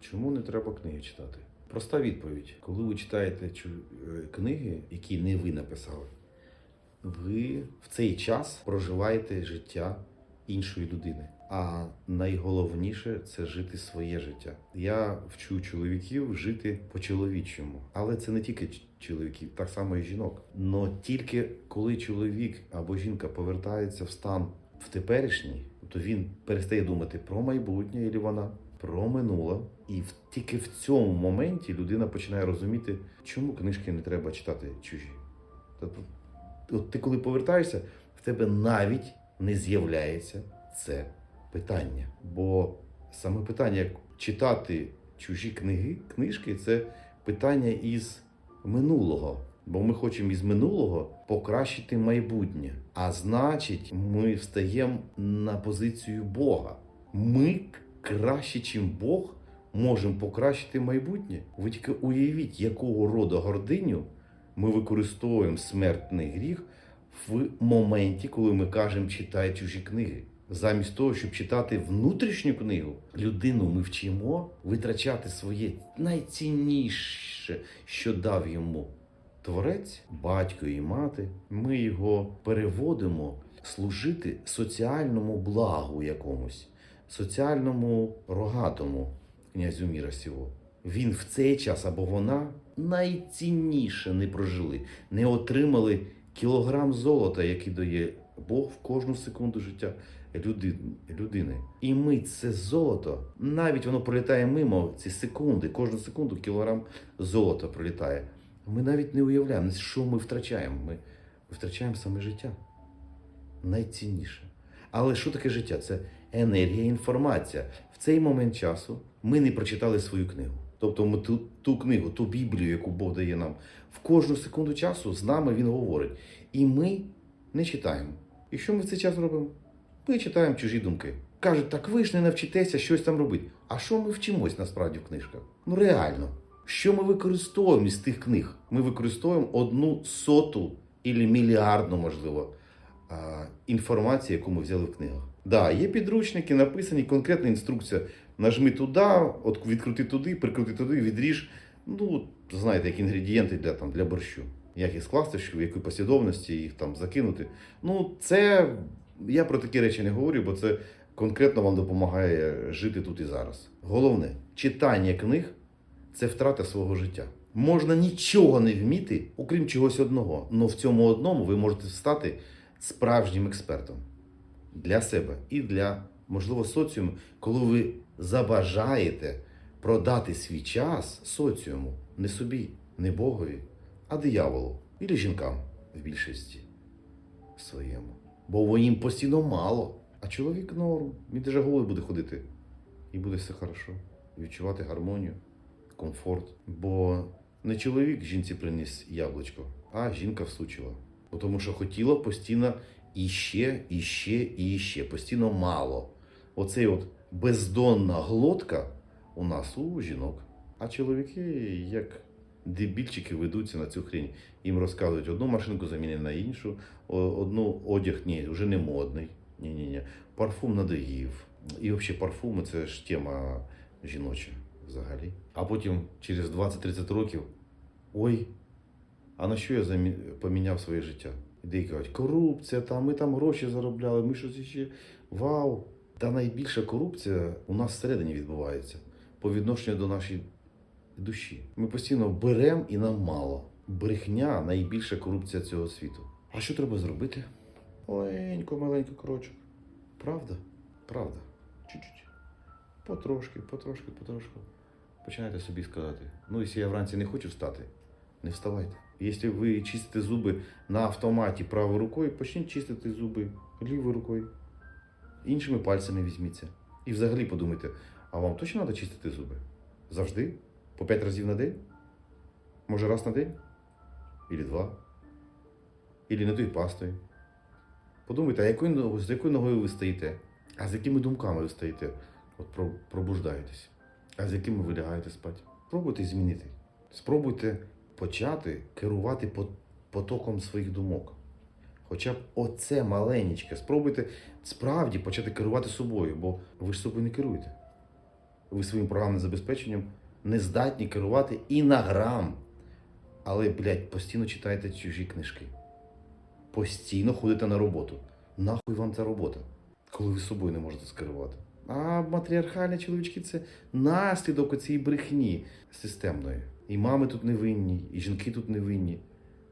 Чому не треба книги читати? Проста відповідь. Коли ви читаєте е, книги, які не ви написали, ви в цей час проживаєте життя іншої людини. А найголовніше це жити своє життя. Я вчу чоловіків жити по-чоловічому, але це не тільки чоловіків, так само і жінок. Но тільки коли чоловік або жінка повертається в стан в теперішній, то він перестає думати про майбутнє, і вона про минуле, і в, тільки в цьому моменті людина починає розуміти, чому книжки не треба читати чужі. Тобто, от ти коли повертаєшся, в тебе навіть не з'являється це питання. Бо саме питання, як читати чужі книги, книжки, це питання із минулого. Бо ми хочемо із минулого покращити майбутнє. А значить, ми встаємо на позицію Бога. Ми краще, чим Бог, можемо покращити майбутнє. Ви тільки уявіть, якого роду гординю ми використовуємо смертний гріх в моменті, коли ми кажемо читай чужі книги. Замість того, щоб читати внутрішню книгу, людину ми вчимо витрачати своє найцінніше, що дав йому творець, батько і мати. Ми його переводимо служити соціальному благу якомусь, соціальному рогатому князю міра сього. Він в цей час або вона найцінніше не прожили, не отримали кілограм золота, який дає Бог в кожну секунду життя людини. І ми це золото, навіть воно пролітає мимо ці секунди, кожну секунду кілограм золота пролітає. Ми навіть не уявляємо, що ми втрачаємо. Ми втрачаємо саме життя. Найцінніше. Але що таке життя? Це енергія, інформація. В цей момент часу ми не прочитали свою книгу. Тобто ми ту, ту книгу, ту Біблію, яку Бог дає нам, в кожну секунду часу з нами Він говорить. І ми не читаємо. І що ми в цей час робимо? Ми читаємо чужі думки. Кажуть, так ви ж не навчитеся щось там робити. А що ми вчимось насправді в книжках? Ну реально, що ми використовуємо із тих книг? Ми використовуємо одну соту або мільярдну, можливо, а, інформації, яку ми взяли в книгах. Да, є підручники, написані конкретна інструкція. Нажми туди, от відкрути туди, прикрути туди, відріж. Ну, знаєте, як інгредієнти для, там, для борщу. Як їх скласти, в якій послідовності їх там закинути. Ну, це я про такі речі не говорю, бо це конкретно вам допомагає жити тут і зараз. Головне, читання книг це втрата свого життя. Можна нічого не вміти, окрім чогось одного. але в цьому одному ви можете стати справжнім експертом для себе і для, можливо, соціуму, коли ви забажаєте продати свій час соціуму не собі, не Богові, а дияволу і жінкам в більшості своєму. Бо їм постійно мало. А чоловік норм. Він теж голий буде ходити. І буде все хорошо. Відчувати гармонію, комфорт. Бо не чоловік жінці приніс яблучко, а жінка всучила. Тому що хотіла постійно іще, іще, і іще. Постійно мало. Оцей от бездонна глотка у нас у жінок. А чоловіки, як дебільчики, ведуться на цю хрінь. Їм розказують одну машинку замінити на іншу, одну одяг ні, вже не модний. Ні, ні, ні. Парфум надоїв. І взагалі парфуми це ж тема жіноча взагалі. А потім через 20-30 років. Ой, а на що я замі... поміняв своє життя? Деякі кажуть, корупція, там, ми там гроші заробляли, ми щось ще. Вау! Та найбільша корупція у нас всередині відбувається по відношенню до нашої душі. Ми постійно беремо і нам мало. Брехня найбільша корупція цього світу. А що треба зробити? Маленько, маленько крочок. Правда? Правда. Чуть-чуть. Потрошки, потрошки, потрошку. Починайте собі сказати. Ну, якщо я вранці не хочу встати, не вставайте. Якщо ви чистите зуби на автоматі правою рукою, почніть чистити зуби лівою рукою. Іншими пальцями візьміться. І взагалі подумайте, а вам точно треба чистити зуби? Завжди? По п'ять разів на день? Може раз на день? Ілі два? Ілі не тою пастою? Подумайте, а якою, з якою ногою ви стоїте? А з якими думками ви стоїте? От пробуждаєтесь. А з якими ви лягаєте спати? Спробуйте змінити. Спробуйте почати керувати потоком своїх думок. Хоча б оце маленечке. Спробуйте справді почати керувати собою, бо ви ж собою не керуєте. ви своїм програмним забезпеченням не здатні керувати і на грам. Але, блядь, постійно читаєте чужі книжки. Постійно ходите на роботу. Нахуй вам ця робота, коли ви собою не можете скерувати. А матріархальні чоловічки це наслідок цієї брехні системної. І мами тут не винні, і жінки тут не винні.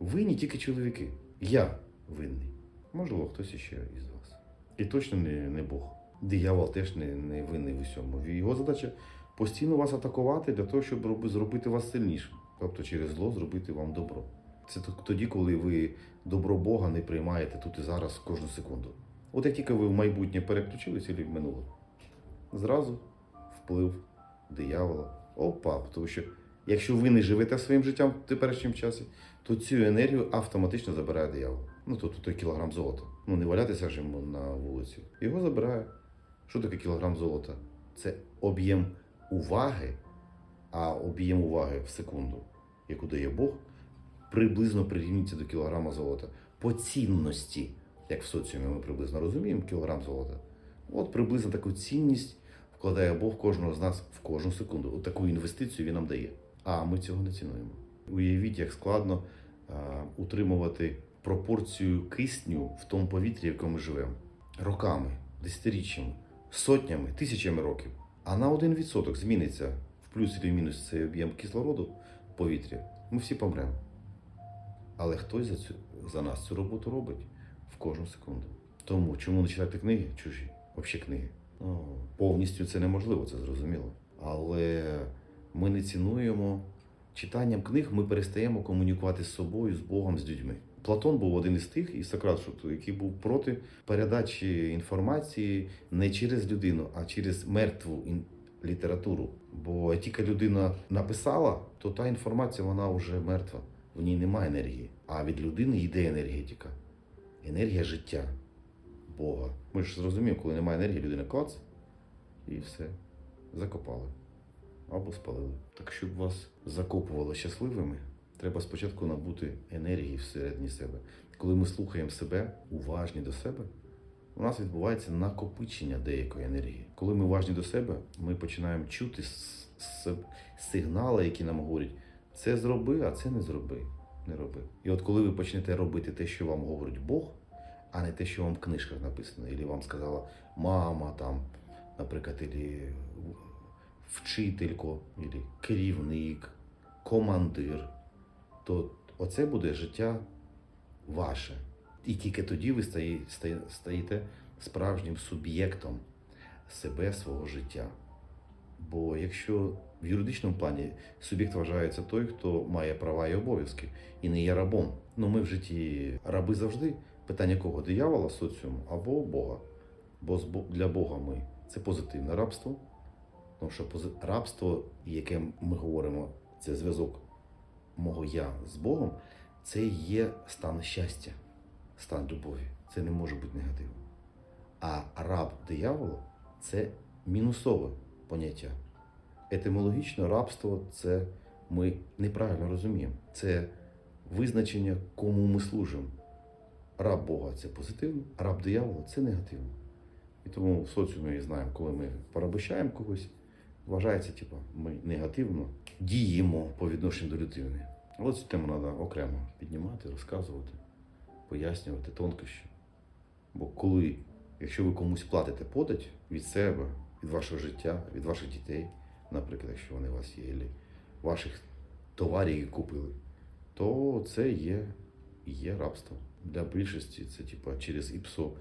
Винні тільки чоловіки. Я винний. Можливо, хтось іще із вас. І точно не, не Бог. Диявол теж не, не винний в усьому. Його задача постійно вас атакувати для того, щоб зробити вас сильнішим. Тобто через зло зробити вам добро. Це тоді, коли ви добро Бога не приймаєте тут і зараз кожну секунду. От як тільки ви в майбутнє переключилися і в минуле, зразу вплив диявола. Опа, тому що якщо ви не живете своїм життям в теперішньому часі, то цю енергію автоматично забирає диявол. Ну, тобто той кілограм золота. Ну, не валятися ж йому на вулиці. Його забирає. Що таке кілограм золота? Це об'єм уваги, а об'єм уваги в секунду, яку дає Бог, приблизно прирівнюється до кілограма золота. По цінності, як в соціумі ми приблизно розуміємо, кілограм золота. От приблизно таку цінність вкладає Бог кожного з нас в кожну секунду. От таку інвестицію він нам дає. А ми цього не цінуємо. Уявіть, як складно а, утримувати пропорцію кисню в тому повітрі, в якому ми живемо. Роками, десятиріччями, сотнями, тисячами років. А на один відсоток зміниться в плюс чи в мінус цей об'єм кислороду в повітрі. Ми всі помремо. Але хтось за, цю, за нас цю роботу робить в кожну секунду. Тому чому не читати книги чужі? Взагалі книги. Ну, повністю це неможливо, це зрозуміло. Але ми не цінуємо читанням книг, ми перестаємо комунікувати з собою, з Богом, з людьми. Платон був один із тих, і Сократ, який був проти передачі інформації не через людину, а через мертву літературу. Бо тільки людина написала, то та інформація вона вже мертва. В ній немає енергії. А від людини йде енергетика. Енергія життя Бога. Ми ж зрозуміємо, коли немає енергії, людина клац і все. Закопали. Або спалили. Так щоб вас закопувало щасливими, треба спочатку набути енергії всередині себе. Коли ми слухаємо себе, уважні до себе, у нас відбувається накопичення деякої енергії. Коли ми уважні до себе, ми починаємо чути сигнали, які нам говорять, це зроби, а це не зроби. Не роби. І от коли ви почнете робити те, що вам говорить Бог, а не те, що вам в книжках написано, або вам сказала мама, там, наприклад, або вчителько, керівник, командир, то оце буде життя ваше. І тільки тоді ви стає- стає- стаєте справжнім суб'єктом себе, свого життя. Бо якщо в юридичному плані суб'єкт вважається той, хто має права і обов'язки, і не є рабом. Ну ми в житті раби завжди. Питання кого? Диявола, соціуму або Бога. Бо- для Бога ми це позитивне рабство. Тому що рабство, яке ми говоримо, це зв'язок мого я з Богом, це є стан щастя, стан любові. Це не може бути негативом. А раб диявола це мінусове поняття. Етимологічно рабство це ми неправильно розуміємо. Це визначення, кому ми служимо. Раб Бога це позитивно, раб диявола це негативно. І тому в соціумі знаємо, коли ми порабощаємо когось, вважається, типу, ми негативно діємо по відношенню до людини. Але цю тему треба окремо піднімати, розказувати, пояснювати тонкощі. Бо коли, якщо ви комусь платите подать від себе, від вашого життя, від ваших дітей, наприклад, якщо вони у вас є, або ваших товарів, які купили, то це є, є рабство. Для більшості це типу, через ІПСО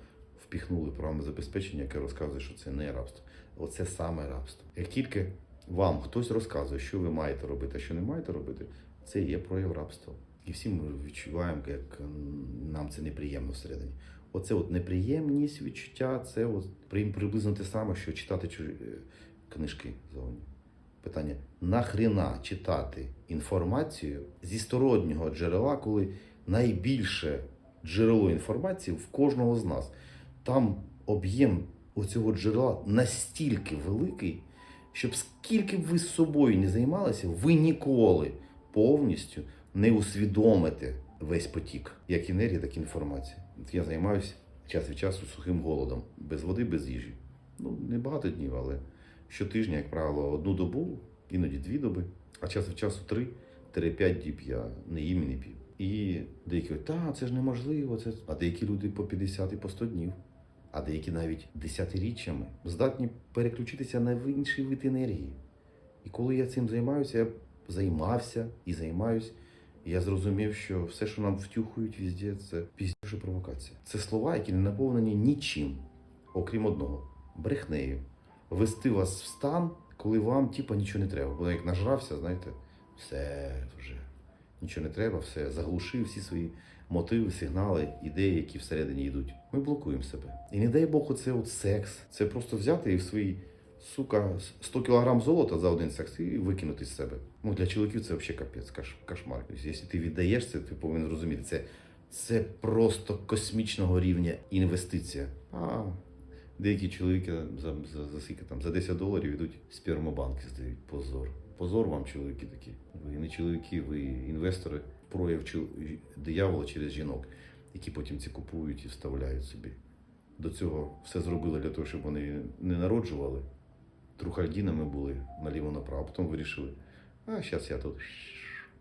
впіхнули програмне забезпечення, яке розказує, що це не рабство. Оце саме рабство. Як тільки вам хтось розказує, що ви маєте робити, а що не маєте робити, це є прояв рабства. І всі ми відчуваємо, як нам це неприємно всередині. Оце от неприємність відчуття, це от приблизно те саме, що читати чужі е, книжки зовні. Питання: нахрена читати інформацію зі стороннього джерела, коли найбільше джерело інформації в кожного з нас. Там об'єм оцього джерела настільки великий, щоб скільки б ви з собою не займалися, ви ніколи повністю не усвідомите весь потік, як енергії, так і інформації. Я займаюся час від часу сухим голодом, без води, без їжі. Ну, не багато днів, але щотижня, як правило, одну добу, іноді дві доби, а час від часу три, 3-5 діб я не їм і не п'ю. І деякі кажуть, та це ж неможливо, це... а деякі люди по 50 і по 100 днів, а деякі навіть десятиріччями здатні переключитися на інший вид енергії. І коли я цим займаюся, я займався і займаюсь, я зрозумів, що все, що нам втюхують везде, це пізніше провокація. Це слова, які не наповнені нічим, окрім одного брехнею. Вести вас в стан, коли вам типа нічого не треба. Бо як нажрався, знаєте, все вже нічого не треба, все заглушив всі свої мотиви, сигнали, ідеї, які всередині йдуть. Ми блокуємо себе. І не дай Бог, оце от секс. Це просто взяти і в свої сука 100 кілограм золота за один секс і викинути з себе. Ну для чоловіків це взагалі капець, каш, кошмар. Якщо ти віддаєш це, ти повинен розуміти, це, це просто космічного рівня інвестиція. А деякі чоловіки за, за, за скільки там за 10 доларів йдуть спермобанки, здають. Позор. Позор вам, чоловіки такі. Ви не чоловіки, ви інвестори, прояв диявола через жінок, які потім ці купують і вставляють собі. До цього все зробили для того, щоб вони не народжували. Трухальдінами були наліво направо, потім вирішили, а зараз я тут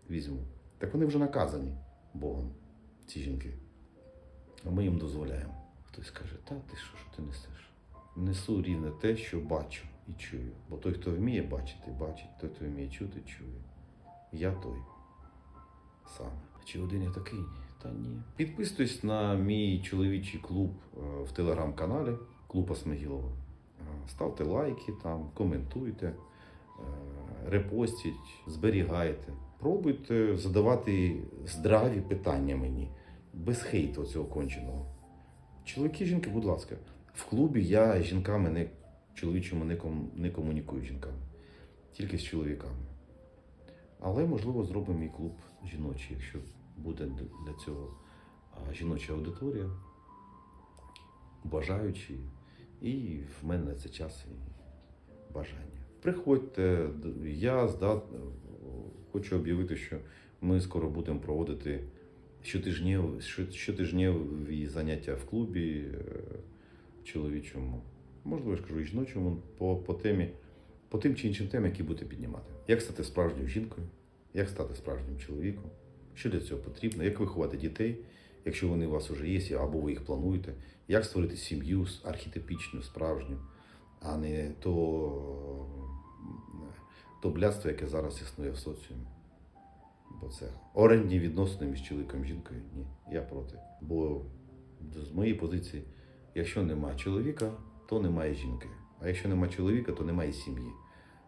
візьму. Так вони вже наказані Богом, ці жінки. А ми їм дозволяємо. Хтось каже, та ти що, що ти несеш? Несу рівне те, що бачу і чую. Бо той, хто вміє бачити, бачить, той, хто вміє чути, чує. Я той саме. Чи один я такий? Та ні. Підписуйтесь на мій чоловічий клуб е, в телеграм-каналі Клуб Осмегілова. Е, Ставте лайки там, коментуйте, е, репостіть, зберігайте. Пробуйте задавати здраві питання мені, без хейту цього конченого. Чоловіки, жінки, будь ласка, в клубі я з жінками не чоловічому не, ком, не комунікую жінками, тільки з чоловіками. Але можливо зробимо мій клуб жіночий, якщо буде для цього жіноча аудиторія, бажаючі, і в мене це час і бажання. Приходьте, я здат... хочу об'явити, що ми скоро будемо проводити щотижнєві, що- щотижневі заняття в клубі е, чоловічому, можливо, я ж кажу, і жіночому, по, по темі, по тим чи іншим темам, які будете піднімати. Як стати справжньою жінкою, як стати справжнім чоловіком, що для цього потрібно, як виховати дітей, якщо вони у вас вже є, або ви їх плануєте, як створити сім'ю архетипічну, справжню, а не то, то блядство, яке зараз існує в соціумі. Бо це орендні відносини між чоловіком і жінкою. Ні, я проти. Бо з моєї позиції, якщо немає чоловіка, то немає жінки. А якщо немає чоловіка, то немає сім'ї.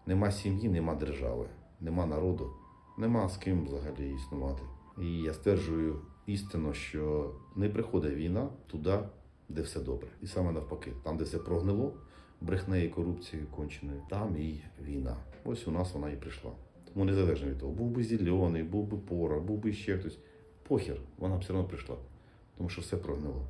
Нема сім'ї, нема держави, нема народу, нема з ким взагалі існувати. І я стверджую істинно, що не приходить війна туди, де все добре. І саме навпаки, там, де все прогнило, брехнею, корупцією конченою, там і війна. Ось у нас вона і прийшла. Тому незалежно від того, був би зелений, був би пора, був би ще хтось. Похер, вона б все одно прийшла. Тому що все прогнило.